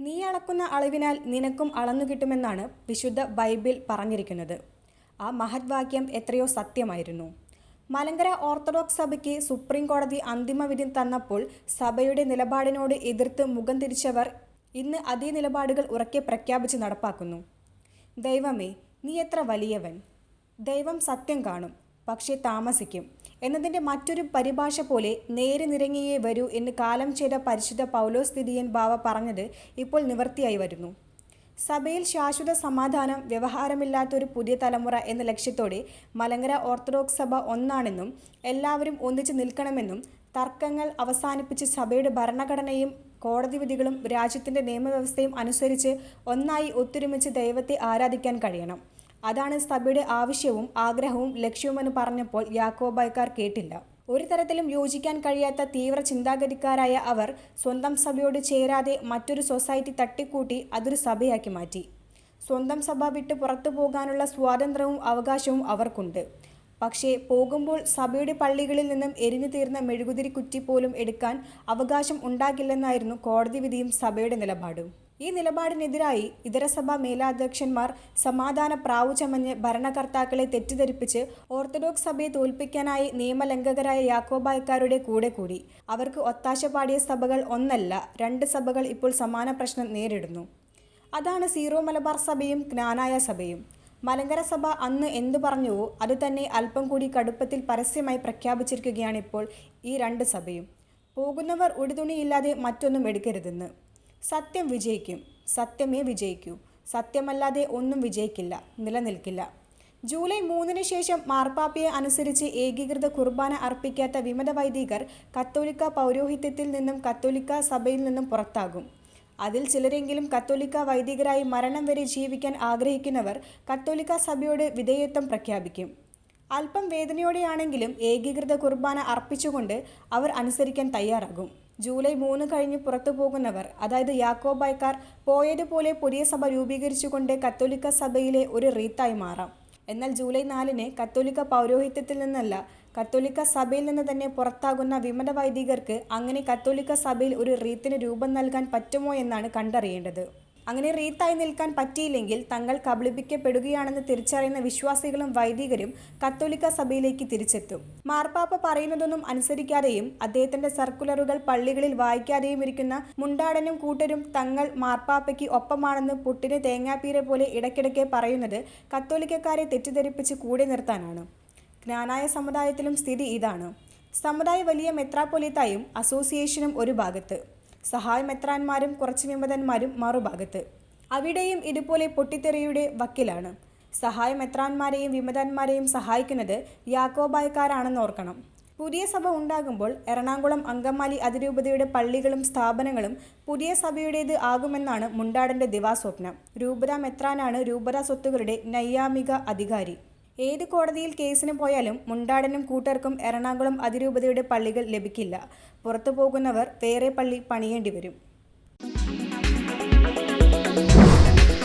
നീ അളക്കുന്ന അളവിനാൽ നിനക്കും അളന്നു കിട്ടുമെന്നാണ് വിശുദ്ധ ബൈബിൾ പറഞ്ഞിരിക്കുന്നത്. ആ മഹത്വാക്യം എത്രയോ സത്യമായിരുന്നു. മലങ്കര ഓർത്തഡോക്സ് സഭയ്ക്ക് സുപ്രീം കോടതി അന്തിമ വിധി തന്നപ്പോൾ സഭയുടെ നിലപാടിനോട് എതിർത്ത് മുഖം തിരിച്ചവർ ഇന്ന് അതേ നിലപാടുകൾ ഉറക്കെ പ്രഖ്യാപിച്ച് നടപ്പാക്കുന്നു. ദൈവമേ നീ എത്ര വലിയവൻ. ദൈവം സത്യം കാണും. പക്ഷേ താമസിക്കും. എന്നതിന്റെ മറ്റൊരു പരിഭാഷ പോലെ നേരെ നിരങ്ങിയേ വരൂ എന്ന് കാലം ചെയ്ത പരിശുദ്ധ പൗലോസ്ഥിതിയൻ ബാവ പറഞ്ഞത് ഇപ്പോൾ നിവർത്തിയായി വരുന്നു. സഭയിൽ ശാശ്വത സമാധാനം വ്യവഹാരമില്ലാത്ത ഒരു പുതിയ തലമുറ എന്ന ലക്ഷ്യത്തോടെ മലങ്കര ഓർത്തഡോക്സ് സഭ ഒന്നാണെന്നും എല്ലാവരും ഒന്നിച്ചു നിൽക്കണമെന്നും തർക്കങ്ങൾ അവസാനിപ്പിച്ച് സഭയുടെ ഭരണഘടനയും കോടതി വിധികളും രാജ്യത്തിന്റെ നിയമവ്യവസ്ഥയും അനുസരിച്ച് ഒന്നായി ഒത്തൊരുമിച്ച് ദൈവത്തെ ആരാധിക്കാൻ കഴിയണം. അതാണ് സഭയുടെ ആവശ്യവും ആഗ്രഹവും ലക്ഷ്യവുമെന്ന് പറഞ്ഞപ്പോൾ യാക്കോബായ്ക്കാർ കേട്ടില്ല. ഒരു തരത്തിലും യോജിക്കാൻ കഴിയാത്ത തീവ്ര ചിന്താഗതിക്കാരായ അവർ സ്വന്തം സഭയോട് ചേരാതെ മറ്റൊരു സൊസൈറ്റി തട്ടിക്കൂട്ടി അതൊരു സഭയാക്കി മാറ്റി. സ്വന്തം സഭ വിട്ട് പുറത്തു പോകാനുള്ള സ്വാതന്ത്ര്യവും അവകാശവും അവർക്കുണ്ട്. പക്ഷേ പോകുമ്പോൾ സഭയുടെ പള്ളികളിൽ നിന്നും എരിഞ്ഞു തീർന്ന മെഴുകുതിരി കുറ്റി പോലും എടുക്കാൻ അവകാശം ഉണ്ടാകില്ലെന്നായിരുന്നു കോടതി വിധിയും സഭയുടെ നിലപാടും. ഈ നിലപാടിനെതിരായി ഇതരസഭാ മേലാധ്യക്ഷന്മാർ സമാധാന പ്രാവു ചമഞ്ഞ് ഭരണകർത്താക്കളെ തെറ്റിദ്ധരിപ്പിച്ച് ഓർത്തഡോക്സ് സഭയെ തോൽപ്പിക്കാനായി നിയമലംഘകരായ യാക്കോബായക്കാരുടെ കൂടെ കൂടി. അവർക്ക് ഒത്താശ പാടിയ സഭകൾ ഒന്നല്ല രണ്ട് സഭകൾ ഇപ്പോൾ സമാന പ്രശ്നം നേരിടുന്നു. അതാണ് സീറോ മലബാർ സഭയും ജ്ഞാനായ സഭയും. മലങ്കര സഭ അന്ന് എന്തു പറഞ്ഞുവോ അത് തന്നെ അല്പം കൂടി കടുപ്പത്തിൽ പരസ്യമായി പ്രഖ്യാപിച്ചിരിക്കുകയാണ് ഇപ്പോൾ ഈ രണ്ട് സഭയും. പോകുന്നവർ ഉടുതുണിയില്ലാതെ മറ്റൊന്നും എടുക്കരുതെന്ന്. സത്യം വിജയിക്കും. സത്യമേ വിജയിക്കൂ. സത്യമല്ലാതെ ഒന്നും വിജയിക്കില്ല. നിലനിൽക്കില്ല. ജൂലൈ മൂന്നിന് ശേഷം മാർപ്പാപ്പയെ അനുസരിച്ച് ഏകീകൃത കുർബാന അർപ്പിക്കാത്ത വിമത വൈദികർ കത്തോലിക്ക പൗരോഹിത്യത്തിൽ നിന്നും കത്തോലിക്ക സഭയിൽ നിന്നും പുറത്താകും. അതിൽ ചിലരെങ്കിലും കത്തോലിക്ക വൈദികരായി മരണം വരെ ജീവിക്കാൻ ആഗ്രഹിക്കുന്നവർ കത്തോലിക്ക സഭയോട് വിധേയത്വം പ്രഖ്യാപിക്കും. അല്പം വേദനയോടെയാണെങ്കിലും ഏകീകൃത കുർബാന അർപ്പിച്ചുകൊണ്ട് അവർ അനുസരിക്കാൻ തയ്യാറാകും. ജൂലൈ മൂന്ന് കഴിഞ്ഞ് പുറത്തു പോകുന്നവർ അതായത് യാക്കോബായ്ക്കാർ പോയതുപോലെ പുതിയ സഭ രൂപീകരിച്ചുകൊണ്ട് കത്തോലിക്ക സഭയിലെ ഒരു റീത്തായി മാറാം. എന്നാൽ ജൂലൈ നാലിന് കത്തോലിക്ക പൗരോഹിത്യത്തിൽ നിന്നല്ല കത്തോലിക്ക സഭയിൽ നിന്ന് തന്നെ പുറത്താകുന്ന വിമത വൈദികർക്ക് അങ്ങനെ കത്തോലിക്ക സഭയിൽ ഒരു റീത്തിന് രൂപം നൽകാൻ പറ്റുമോ എന്നാണ് കണ്ടറിയേണ്ടത്. അങ്ങനെ റീത്തായി നിൽക്കാൻ പറ്റിയില്ലെങ്കിൽ തങ്ങൾ കബളിപ്പിക്കപ്പെടുകയാണെന്ന് തിരിച്ചറിയുന്ന വിശ്വാസികളും വൈദികരും കത്തോലിക്ക സഭയിലേക്ക് തിരിച്ചെത്തും. മാർപ്പാപ്പ പറയുന്നതൊന്നും അനുസരിക്കാതെയും അദ്ദേഹത്തിന്റെ സർക്കുലറുകൾ പള്ളികളിൽ വായിക്കാതെയും ഇരിക്കുന്ന മുണ്ടാടനും കൂട്ടരും തങ്ങൾ മാർപ്പാപ്പയ്ക്ക് ഒപ്പമാണെന്ന് പുട്ടിന് തേങ്ങാപ്പീരെ പോലെ ഇടയ്ക്കിടയ്ക്ക് പറയുന്നത് കത്തോലിക്കക്കാരെ തെറ്റിദ്ധരിപ്പിച്ച് കൂടെ നിർത്താനാണ്. ജ്ഞാനായ സമുദായത്തിലും സ്ഥിതി ഇതാണ്. സമുദായ വലിയ മെത്രാപ്പൊലിത്തായും അസോസിയേഷനും ഒരു ഭാഗത്ത്. സഹായ മെത്രാന്മാരും കുറച്ച് വിമതന്മാരും മറുഭാഗത്ത്. അവിടെയും ഇതുപോലെ പൊട്ടിത്തെറിയുടെ വക്കിലാണ്. സഹായ മെത്രാന്മാരെയും വിമതന്മാരെയും സഹായിക്കുന്നത് യാക്കോബായക്കാരാണെന്ന് ഓർക്കണം. പുതിയ സഭ ഉണ്ടാകുമ്പോൾ എറണാകുളം അങ്കമാലി അതിരൂപതയുടെ പള്ളികളും സ്ഥാപനങ്ങളും പുതിയ സഭയുടേത് ആകുമെന്നാണ് മുണ്ടാടന്റെ ദിവാസ്വപ്നം. രൂപത മെത്രാനാണ് രൂപത സ്വത്തുകളുടെ നൈയാമിക അധികാരി. ഏത് കോടതിയിൽ കേസിന് പോയാലും മുണ്ടാടനും കൂട്ടർക്കും എറണാകുളം അതിരൂപതയുടെ പള്ളികൾ ലഭിക്കില്ല. പുറത്തു പോകുന്നവർ വേറെ പള്ളി പണിയേണ്ടി വരും